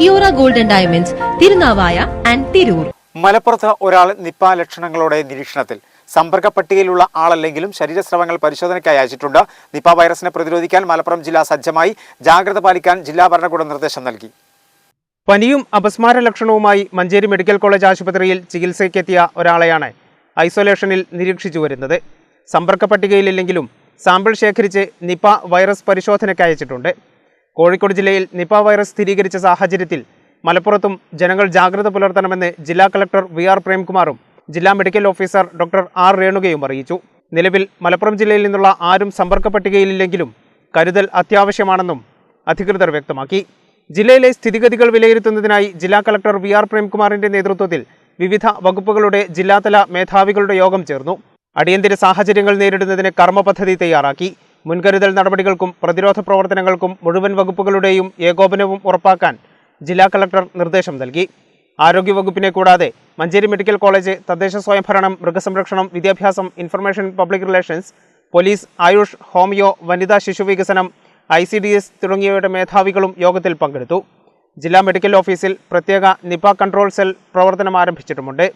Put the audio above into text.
Kiora golden diamonds Tirunavaya and Tirur. മലപ്പുറത്ത് ഒരാൾ Nipah ലക്ഷണങ്ങളോടെ നിരീക്ഷണത്തിൽ സമ്പർക്ക പട്ടികയിലുള്ള ആളല്ലെങ്കിലും ശരീരസ്രവങ്ങൾ പരിശോധനയ്ക്കായി അയച്ചിട്ടുണ്ട്. നിപ്പ വൈറസിനെ പ്രതിരോധിക്കാൻ മലപ്പുറം ജില്ല സജ്ജമായി ജാഗ്രത പാലിക്കാൻ ജില്ലാ ഭരണകൂടം നിർദ്ദേശം നൽകി. പനിയും അപസ്മാര ലക്ഷണവുമായി മഞ്ചേരി മെഡിക്കൽ കോളേജ് ആശുപത്രിയിൽ ചികിത്സയ്ക്കെത്തിയ ഒരാളെയാണ് ഐസൊലേഷനിൽ നിരീക്ഷിച്ചു വരുന്നത്. സമ്പർക്ക പട്ടികയിലില്ലെങ്കിലും സാമ്പിൾ ശേഖരിച്ച് നിപ്പ വൈറസ് പരിശോധനയ്ക്ക് അയച്ചിട്ടുണ്ട്. കോഴിക്കോട് ജില്ലയിൽ നിപ വൈറസ് സ്ഥിരീകരിച്ച സാഹചര്യത്തിൽ മലപ്പുറത്തും ജനങ്ങൾ ജാഗ്രത പുലർത്തണമെന്ന് ജില്ലാ കളക്ടർ വി ആർ പ്രേംകുമാറും ജില്ലാ മെഡിക്കൽ ഓഫീസർ ഡോക്ടർ ആർ രേണുകയും അറിയിച്ചു. നിലവിൽ മലപ്പുറം ജില്ലയിൽ നിന്നുള്ള ആരും സമ്പർക്ക പട്ടികയിലില്ലെങ്കിലും കരുതൽ അത്യാവശ്യമാണെന്നും അധികൃതർ വ്യക്തമാക്കി. ജില്ലയിലെ സ്ഥിതിഗതികൾ വിലയിരുത്തുന്നതിനായി ജില്ലാ കളക്ടർ വി ആർ പ്രേംകുമാറിന്റെ നേതൃത്വത്തിൽ വിവിധ വകുപ്പുകളുടെ ജില്ലാതല മേധാവികളുടെ യോഗം ചേർന്നു. അടിയന്തര സാഹചര്യങ്ങൾ നേരിടുന്നതിന് കർമ്മ തയ്യാറാക്കി. മുൻകരുതൽ നടപടികൾക്കും പ്രതിരോധ പ്രവർത്തനങ്ങൾക്കും മുഴുവൻ വകുപ്പുകളുടെയും ഏകോപനവും ഉറപ്പാക്കാൻ ജില്ലാ കളക്ടർ നിർദ്ദേശം നൽകി. ആരോഗ്യവകുപ്പിനെ കൂടാതെ മഞ്ചേരി മെഡിക്കൽ കോളേജ് തദ്ദേശ സ്വയംഭരണം മൃഗസംരക്ഷണം വിദ്യാഭ്യാസം information public relations police AYUSH homeo വനിതാ ശിശു വികസനം ഐ സി ഡി എസ് തുടങ്ങിയവയുടെ മേധാവികളും യോഗത്തിൽ പങ്കെടുത്തു. ജില്ലാ മെഡിക്കൽ ഓഫീസിൽ പ്രത്യേക നിപ കൺട്രോൾ സെൽ പ്രവർത്തനം ആരംഭിച്ചിട്ടുമുണ്ട്.